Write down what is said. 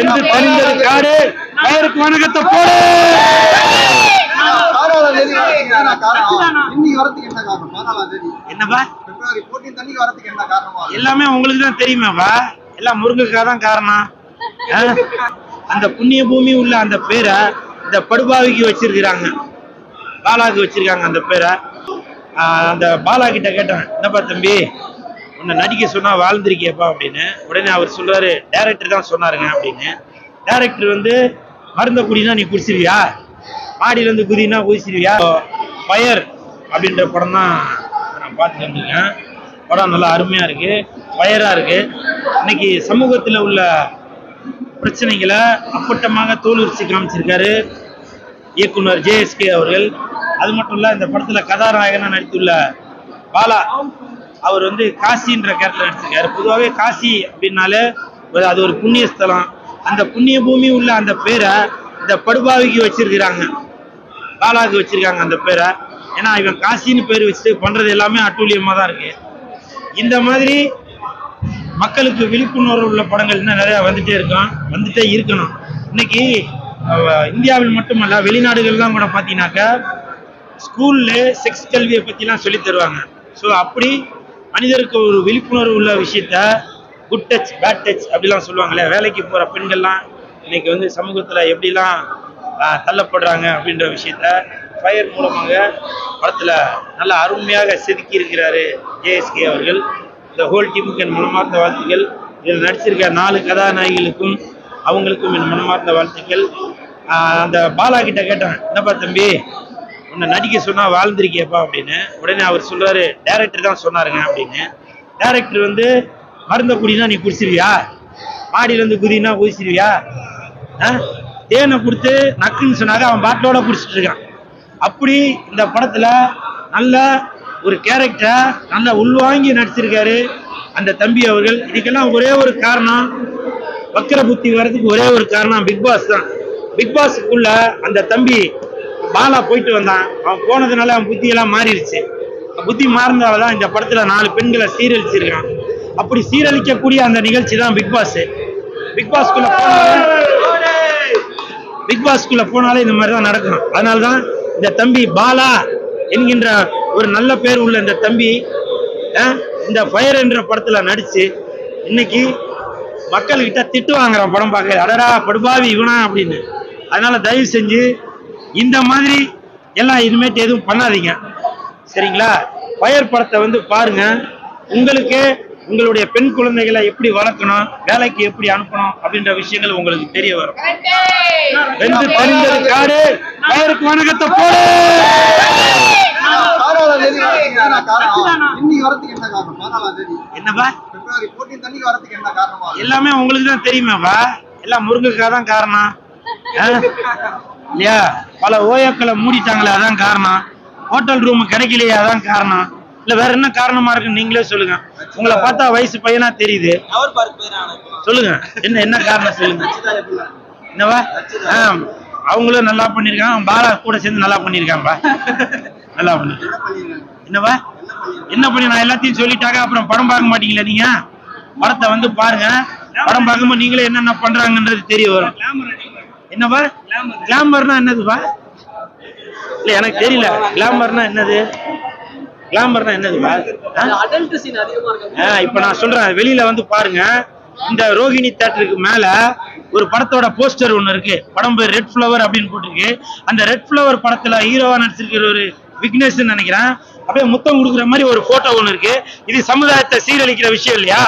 என்று பணிந்தது காடு அவருக்கு வணக்கத்தை போடு. என்னப்பா? எல்லாமே உங்களுக்கு தான் தெரியுமேப்பா? எல்லாம் முருங்கைக்காய் தான் காரணம். அந்த புண்ணிய பூமி உள்ள அந்த பேரை இந்த படுபாவிக்கு வச்சிருக்கிறாங்க. பாலாக்கு வச்சிருக்காங்க அந்த பேரை. அந்த பாலா கிட்ட கேட்டேன். என்னப்பா தம்பி? உன்னை நடிக்க சொன்னா வாழ்ந்திருக்கியப்பா அப்படின்னு உடனே அவர் சொல்றாரு டேரக்டர் தான் சொன்னாருங்க அப்படின்னு. டேரக்டர் வந்து மருந்த குடினா நீ குடிச்சிருவியா? மாடியிலேருந்து குதினா குதிச்சிருவியா? ஃபயர் அப்படின்ற படம் தான் நான் பார்த்துட்டு வந்திருக்கேன் படம் நல்லா அருமையா இருக்கு ஃபயரா இருக்கு. இன்னைக்கு சமூகத்தில் உள்ள பிரச்சனைகளை அப்பட்டமாக தோல் உரிச்சு காமிச்சிருக்காரு இயக்குனர் ஜேஎஸ்கே அவர்கள். அது மட்டும் இல்லை இந்த படத்துல கதாநாயகனா நடித்துள்ள பாலா. அவர் வந்து காசின்ற கேரக்டர் நடிச்சிருக்காரு. பொதுவாகவே காசி அப்படின்னாலே ஒரு- அது ஒரு புண்ணிய ஸ்தலம் அந்த புண்ணிய பூமி உள்ள அந்த பேரை இந்த படுபாவிக்கு வச்சிருக்கிறாங்க. பாலாவுக்கு வச்சிருக்காங்க அந்த பேரை. ஏன்னா இவன் காசின்னு பேர் வச்சுட்டு பண்றது எல்லாமே அட்டூழியமாக தான் இருக்கு. இந்த மாதிரி மக்களுக்கு விழிப்புணர்வு உள்ள படங்கள் இன்னும் நிறைய வந்துட்டே இருக்கும். வந்துட்டே இருக்கணும். இன்னைக்கு இந்தியாவில் மட்டுமல்ல வெளிநாடுகள்லாம் கூட பார்த்தீங்கன்னாக்கா ஸ்கூல்ல செக்ஸ் கல்வியை பற்றிலாம் சொல்லி தருவாங்க. ஸோ அப்படி மனிதருக்கு ஒரு விழிப்புணர்வு உள்ள விஷயத்த குட் டச் பேட் டச் அப்படிலாம் சொல்லுவாங்களே வேலைக்கு போகிற பெண்கள்லாம் இன்னைக்கு வந்து சமூகத்தில் எப்படிலாம் தள்ளப்படுறாங்க அப்படின்ற விஷயத்த ஃபயர் மூலமாக படத்தில் நல்ல அருமையாக செதுக்கி இருக்கிறாரு ஜேஎஸ்கே அவர்கள். இந்த ஹோல் டீமுக்கு என் மனமார்ந்த வாழ்த்துக்கள். இதில் நடிச்சிருக்க நாலு கதாநாயகிகளுக்கும் அவங்களுக்கும் என் மனமார்ந்த வாழ்த்துக்கள். அந்த பாலா கிட்ட கேட்டேன். என்னப்பா தம்பி? உன்னை நடிக்க சொன்னால் வாழ்ந்திருக்கியப்பா அப்படின்னு. உடனே அவர் சொல்கிறாரு டேரக்டர் தான் சொன்னாருங்க அப்படின்னு. டேரக்டர் வந்து மருந்த குடினா நீ குடிச்சிருவியா? மாடியிலேருந்து குதினா குதிச்சிருவியா? ஆ? தேனை கொடுத்து நக்குன்னு சொன்னாங்க அவன் பாட்டிலோட குடிச்சிட்டு இருக்கான். அப்படி இந்த படத்தில் நல்ல ஒரு கேரக்டரை நல்ல உள்வாங்கி நடிச்சிருக்காரு அந்த தம்பி அவர்கள். இதுக்கெல்லாம் ஒரே ஒரு காரணம் வக்கர புத்தி வர்றதுக்கு ஒரே ஒரு காரணம் பிக் பாஸ் தான். பிக் பாஸுக்குள்ள அந்த தம்பி பாலா போயிட்டு வந்தான். அவன் போனதுனால அவன் புத்தி எல்லாம் மாறிடுச்சு. புத்தி மாறினால தான் இந்த படத்தில் நாலு பெண்களை சீரழிச்சிருக்கான் அப்படி சீரழிக்கக்கூடிய அந்த நிகழ்ச்சி தான் பிக் பாஸ் பிக் பாஸ்க்குள்ள போனாலே பிக் போனாலே இந்த மாதிரி தான் நடக்கும். அதனால தான் இந்த தம்பி பாலா என்கின்ற ஒரு நல்ல பேர் உள்ள இந்த தம்பி இந்த ஃபயர் என்ற படத்தில் நடித்து இன்னைக்கு மக்கள்கிட்ட திட்டு வாங்குறான் படம் பார்க்க. அடடா படுபாவி இவனா அப்படின்னு. அதனால தயவு செஞ்சு இந்த மாதிரி எல்லாம் இனிமேட்டு எதுவும் பண்ணாதீங்க. சரிங்களா? பயர் படத்தை வந்து பாருங்க. உங்களுக்கு உங்களுடைய பெண் குழந்தைகளை எப்படி வளர்க்கணும் வேலைக்கு எப்படி அனுப்பணும் அப்படின்ற விஷயங்கள் உங்களுக்கு தெரிய வரும். வென்று காடு. வணக்கத்தை போடு. என்னப்பா? எல்லாமே உங்களுக்கு தான் தெரியுமாப்பா? எல்லாம் முருங்கைக்காய் தான் காரணம் இல்லையா? பல ஓயோக்களை மூடிட்டாங்களே அதான் காரணம். ஹோட்டல் ரூம் கிடைக்கலையே அதான் காரணம். இல்ல வேற என்ன காரணமா இருக்குன்னு நீங்களே சொல்லுங்க. உங்களை பார்த்தா வயசு பையனா தெரியுது. சொல்லுங்க. என்ன என்ன காரணம் சொல்லுங்க. என்னவா? அவங்களும் நல்லா பண்ணிருக்காங்க அவன் பாலா கூட சேர்ந்து நல்லா பண்ணிருக்கான்பா நல்லா பண்ணி. என்னவா? என்ன பண்ணி நான் எல்லாத்தையும் சொல்லிட்டாங்க அப்புறம் படம் பார்க்க மாட்டீங்களா நீங்க? படத்தை வந்து பாருங்க. படம் பார்க்கும்போது நீங்களே என்னென்ன பண்றாங்கன்றது தெரிய வரும். என்னவா கிளாமர்னா என்னதுப்பா? இல்ல எனக்கு தெரியல. கிளாமர்னா என்னது? கிளாமர்னா என்னதுப்பா? இப்ப நான் சொல்றேன். வெளியில வந்து பாருங்க. இந்த ரோகிணி தேட்டருக்கு மேல ஒரு படத்தோட போஸ்டர் ஒண்ணு இருக்கு. படம் பேர் ரெட் ஃப்ளவர் அப்படின்னு போட்டிருக்கு. அந்த ரெட் ஃப்ளவர் படத்துல ஹீரோவா நடிச்சிருக்கிற ஒரு விக்னேஷ் நினைக்கிறேன். அப்படியே முத்தம் கொடுக்குற மாதிரி ஒரு போட்டோ ஒண்ணு இருக்கு. இது சமுதாயத்தை சீரழிக்கிற விஷயம் இல்லையா?